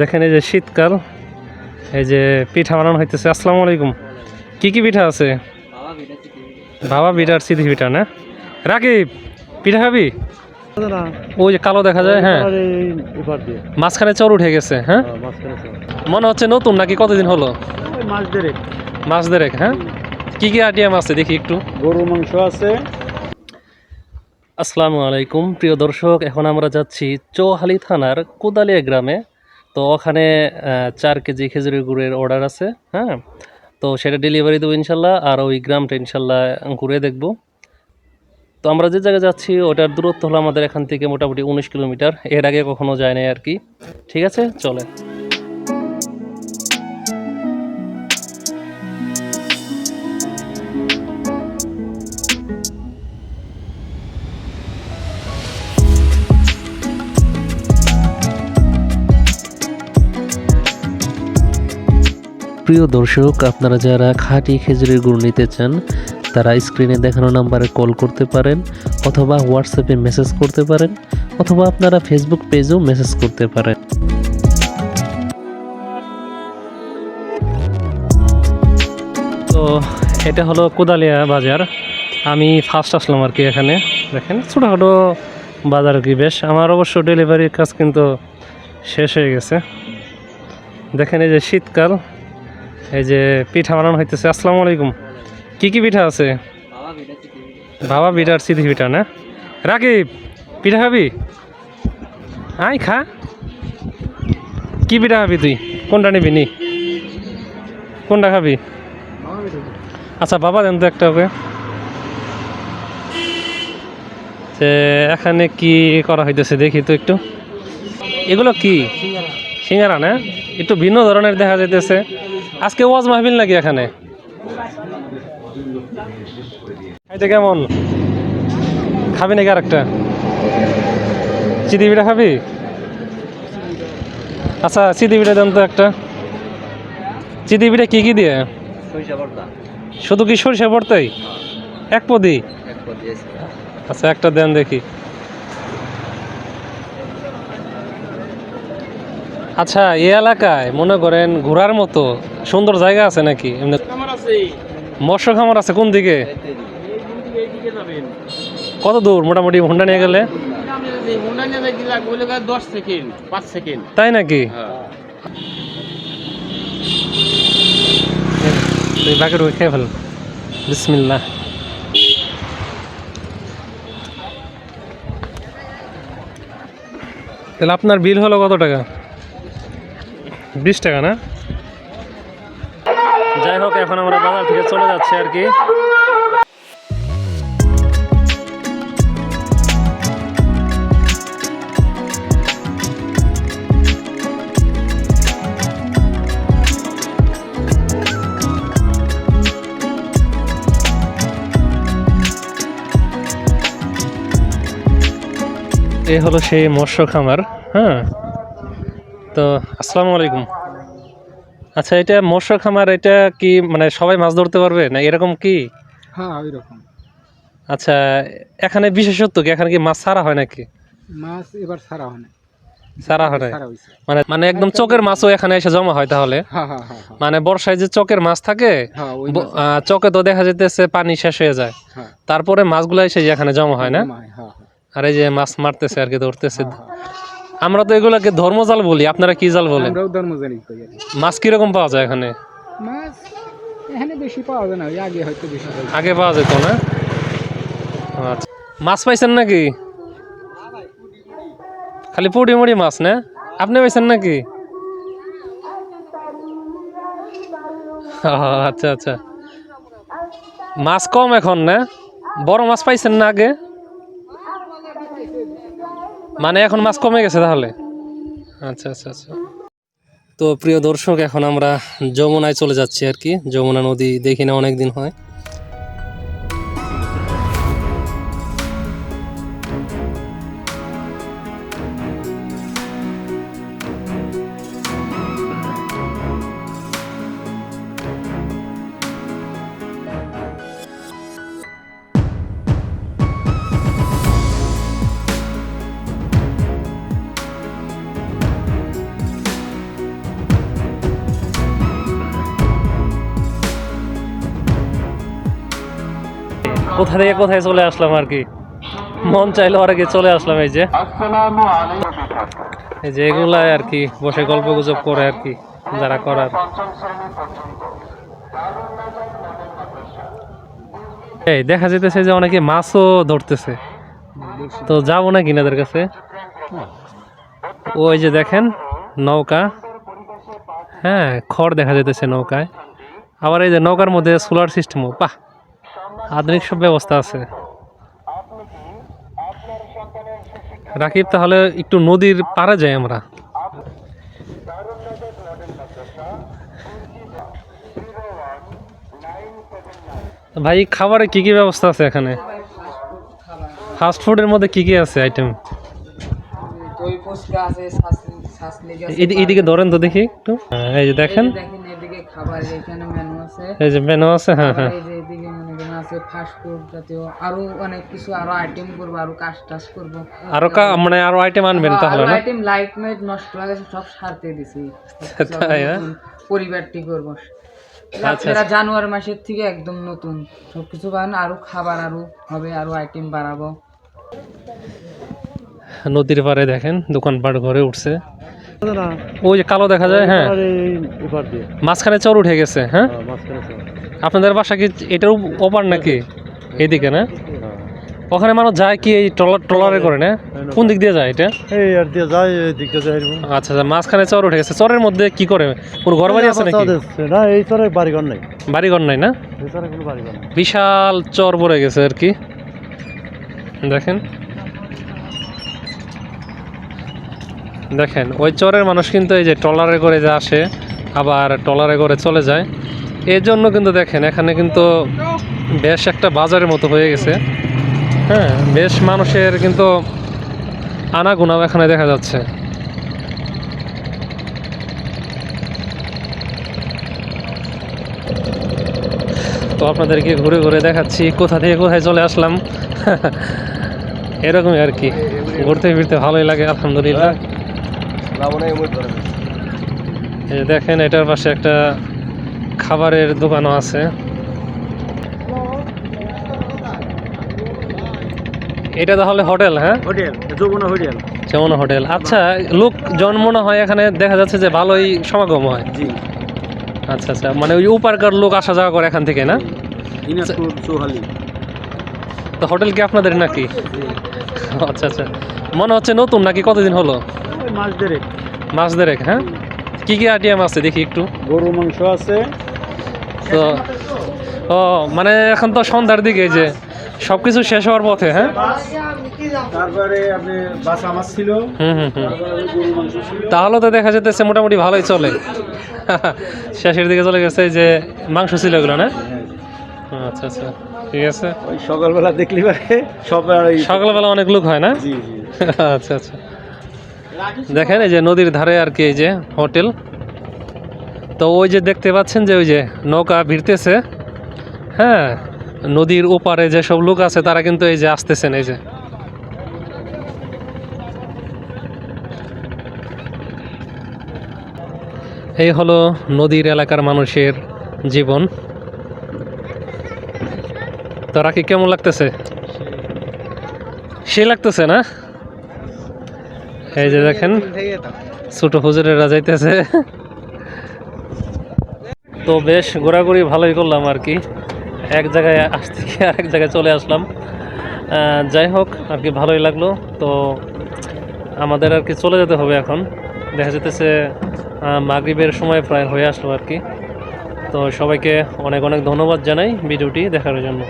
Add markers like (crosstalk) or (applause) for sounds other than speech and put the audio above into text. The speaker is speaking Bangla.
দেখেন এই যে শীতকাল, এই যে পিঠা বানানো হইতেছে। আসসালামু আলাইকুম। কি কি পিঠা আছে? বাবা পিঠার সিদ্ধি পিঠা, না? রাকিব, পিঠা খাবি? ওই যে কালো দেখা যায় হ্যাঁ। মাঝখানে চর উঠে গেছে হ্যাঁ। মনে হচ্ছে নতুন নাকি কতদিন হলো? মাছ দেড়েক মাছ দেরেক হ্যাঁ? কি কি আইটেম আছে দেখি একটু। গরুর মাংস আছে আসসালামু আলাইকুম, প্রিয় দর্শক, এখন আমরা যাচ্ছি চৌহালি থানার কোদালিয়া গ্রামে। তো ওখানে চার কেজি খেজুরের গুড়ের অর্ডার আছে হ্যাঁ? তো সেটা ডেলিভারি দেবো ইনশাল্লাহ, আর ওই গ্রামটা ইনশাল্লাহ ঘুরে দেখব। তো আমরা যে জায়গায় যাচ্ছি, ওটার দূরত্ব হলো আমাদের এখান থেকে মোটামুটি উনিশ কিলোমিটার। এর আগে কখনো যায় নাই আর কি। ঠিক আছে? চলে প্রিয় দর্শক, আপনারা যারা খাঁটি খেজুরের গুড় নিতে চান, তারা স্ক্রিনে দেখানো নাম্বারে কল করতে পারেন অথবা হোয়াটসঅ্যাপে মেসেজ করতে পারেন অথবা আপনারা ফেসবুক পেজেও মেসেজ করতে পারেন। তো এটা হলো কোদালিয়া বাজার। আমি ফার্স্ট আসলাম আর কি এখানে। দেখেন, ছোটোখাটো বাজার কি বেশ। আমার অবশ্য ডেলিভারির কাজ কিন্তু শেষ হয়ে গেছে। দেখেন এই যে শীতকাল। এই যে পিঠা বানানো হইতেছে। আসসালামু আলাইকুম। কি কি পিঠা আছে? বাবা পিঠার সিদ্ধি পিঠা, না? রাকিব, পিঠা খাবি? আই খা। কি পিঠা খাবি তুই? কোনটা নিবি নি? কোনটা খাবি? আচ্ছা বাবা দেন তো একটা ওকে। যে এখানে কি করা হইতেছে দেখি তো একটু। এগুলো কি? সিঙ্গারা, না? একটু ভিন্ন ধরনের দেখা যাইতেছে। আজকে ওয়াজ মাহবিল নাকি এখানে? খাইতে কেমন? খাবি নাকি আরেকটা? চিদি পিঠা খাবি? আচ্ছা চিদি পিঠা দেন তো একটা। চিদি পিঠা কি কি দিয়ে? শুধু কি সরিষা পড়তেই এক পদি? আচ্ছা একটা দেন দেখি। আচ্ছা এই এলাকায় মনে করেন ঘোরার মতো সুন্দর জায়গা আছে নাকি? এমনি মৎস্য খামার আছে কোন দিকে? কত দূর? মোটামুটি হোন্ডা নিয়ে গেলে? তাই নাকি? বাকি খেয়ে ফেল। বিসমিল্লা তাহলে আপনার বিল হলো কত টাকা? বিশ টাকা না? যাই হোক এখন আমরা বাজার থেকে চলে যাচ্ছি আর কি। এ হলো সেই মৎস্য খামার হ্যাঁ? তো আসসালামু আলাইকুম। আচ্ছা এটা মৎস্য খামার এটা কি মানে সবাই মাছ ধরতে পারবে না এরকম কি? হ্যাঁ ওই রকম আচ্ছা এখানে বিশেষত্ব কি? এখানে কি মাছ ছাড়া হয় নাকি? মাছ এবার ছাড়া হয় না ছাড়া হয় মানে মানে একদম চকের মাছও এখানে এসে জমা হয় তাহলে? হ্যাঁ হ্যাঁ হ্যাঁ মানে বর্ষায় যে চকের মাছ থাকে চকে তো দেখা যেতেছে পানি শেষ হয়ে যায়। তারপরে মাছগুলো এসে যে এখানে জমা হয় না? আর এই যে মাছ মারতেছে আর কি ধরতেছে। আমরা তো এগুলাকে ধর্মজাল বলি আপনারা কি জাল বলেন? আমরাও ধর্ম জানি কই আর কি। রকম পাওয়া যায় এখানে? মাছ এখানে বেশি পাওয়া যায় না ওই আগে হয়তো বেশি পাওয়া আগে পাওয়া যেত না? আচ্ছা। মাছ পাইছেন নাকি? খালি পুড়ি মুড়ি মাছ না? আপনি পাইছেন নাকি? আচ্ছা আচ্ছা। মাছ কম এখন না? বড় মাছ পাইছেন না আগে? মানে এখন মাছ কমে গেছে তাহলে? আচ্ছা আচ্ছা আচ্ছা। তো প্রিয় দর্শক, এখন আমরা যমুনায় চলে যাচ্ছি আর কি। যমুনা নদী দেখি না অনেক দিন হয়। কোথা থেকে কোথায় চলে আসলাম আর কি? মন চাইলো আর কি চলে আসলাম এই যে। এই যে এগুলাই আর কি, বসে গল্প গুজব করে আর কি, যারা করার। এই দেখা যেতেছে যে অনেকে মাছও ধরতেছে। তো যাব না কিনাদের কাছে? ওই যে দেখেন, নৌকা। হ্যাঁ খড় দেখা যেতেছে নৌকায়। আবার এই যে নৌকার মধ্যে সোলার সিস্টেমও বাহ! আধুনিক সব ব্যবস্থা আছে। রাকিব তাহলে একটু নদীর পাড়ে যাই আমরা। ভাই খাবারে কি কি ব্যবস্থা আছে এখানে? ফাস্ট ফুডের মধ্যে কি কি আছে আইটেম এদিকে ধরেন তো দেখি একটু। হ্যাঁ, এই যে দেখেন। এই যে মেনু আছে। হ্যাঁ হ্যাঁ। আছে ফাস্ট ফুড জাতীয় আরও অনেক কিছু আরও আইটেম করব আরও কাজ টাজ করব। আরও মানে আরও আইটেম আনবেন তাহলে না? আইটেম লাইট নষ্ট হয়ে গেছে সব সারতে দিছি। (laughs) তাই, হ্যাঁ? পরিবারটি করব। আচ্ছা, এরা জানুয়ারি মাসের থেকে একদম নতুন। সবকিছু বানানো আরও খাবার আরও হবে আরও আইটেম বাড়াবো। নদীর পাড়ে দেখেন দোকানপাট ঘরে উঠছে। ওই যে কালো দেখা যায় হ্যাঁ। মাঝখানে চর উঠে গেছে হ্যাঁ? আপনাদের বাসা কি এটার ওপার নাকি? এইদিকে না? ওখানে মানুষ যায় কি এই ট্রলার ট্রলারে করে না? কোন দিক দিয়ে যায় এটা? এই আর দিয়ে যায় এই দিকে যায় আচ্ছা আচ্ছা মাঝখানে চর উঠে গেছে। চরের মধ্যে কি করে? কোনো ঘর বাড়ি আছে নাকি? না এই চরে বাড়িঘর নাই। বাড়িঘর নাই না? এই চরে কোনো বাড়িঘর নাই। বিশাল চর পড়ে গেছে আর কি। দেখেন। দেখেন ওই চরের মানুষ কিন্তু এই যে ট্রলারে করে যে আসে আবার ট্রলারে করে চলে যায়। এর জন্য কিন্তু দেখেন এখানে কিন্তু বেশ একটা বাজারের মতো হয়ে গেছে। হ্যাঁ বেশ মানুষের কিন্তু আনাগোনাও এখানে দেখা যাচ্ছে। তো আপনাদেরকে ঘুরে ঘুরে দেখাচ্ছি কোথা থেকে কোথায় চলে আসলাম। এরকমই আর কি ঘুরতে ফিরতে ভালোই লাগে আলহামদুলিল্লাহ। এই দেখেন এটার পাশে একটা খাবারের দোকানও আছে। এটা তাহলে হোটেল হ্যাঁ? Hotel Jamuna hotel. যেমন হোটেল। আচ্ছা লোক জন্ম না হয় এখানে দেখা যাচ্ছে যে ভালোই সমাগম হয়। জি। আচ্ছা আচ্ছা মানে ওই উপারকার লোক আসা যাওয়া করে এখান থেকে না? তো হোটেল কি আপনাদের নাকি? আচ্ছা আচ্ছা মনে হচ্ছে নতুন নাকি কতদিন হলো? মাছ দেরে মাছ দেরেক হ্যাঁ? কি কি আইটেম আছে দেখি একটু। গরু মাংস আছে তো ও মানে এখন তো সন্ধ্যার দিকে যে সব কিছু শেষ হওয়ার পথে হ্যাঁ? তারপরে আপনি বাসা মাছ ছিল তাহলে তো দেখা যেতেছে মোটামুটি ভালোই চলে। শেষের দিকে চলে গেছে যে মাংস ছিল এগুলো না? আচ্ছা আচ্ছা ঠিক আছে। ওই সকালবেলা দেখলি পারে সব সকালবেলা অনেক লোক হয় না? আচ্ছা আচ্ছা। দেখেন এই যে নদীর ধারে আর কি এই যে হোটেল। তো ওই যে দেখতে পাচ্ছেন যে ওই যে নৌকা ভিড়তেছে। হ্যাঁ নদীর ওপারে যে সব লোক আছে তারা কিন্তু এই যে আসতেছেন, এই যে। এই হলো নদীর এলাকার মানুষের জীবন। তো রাখি, কেমন লাগতেছে? সে লাগতেছে না? এই যে দেখেন, ছোট হুজুরেরা যাইতেছে। তো বেশ ঘোরাঘুরি ভালোই করলাম আর কি। এক জায়গায় আসতে গিয়ে আরেক জায়গায় চলে আসলাম। যাই হোক, আর কি ভালোই লাগল। তো আমাদের আর কি চলে যেতে হবে এখন। দেখা যেতেছে মাগরীবের সময় প্রায় হয়ে আসলো আর কি। তো সবাইকে অনেক অনেক ধন্যবাদ জানাই ভিডিওটি দেখার জন্য।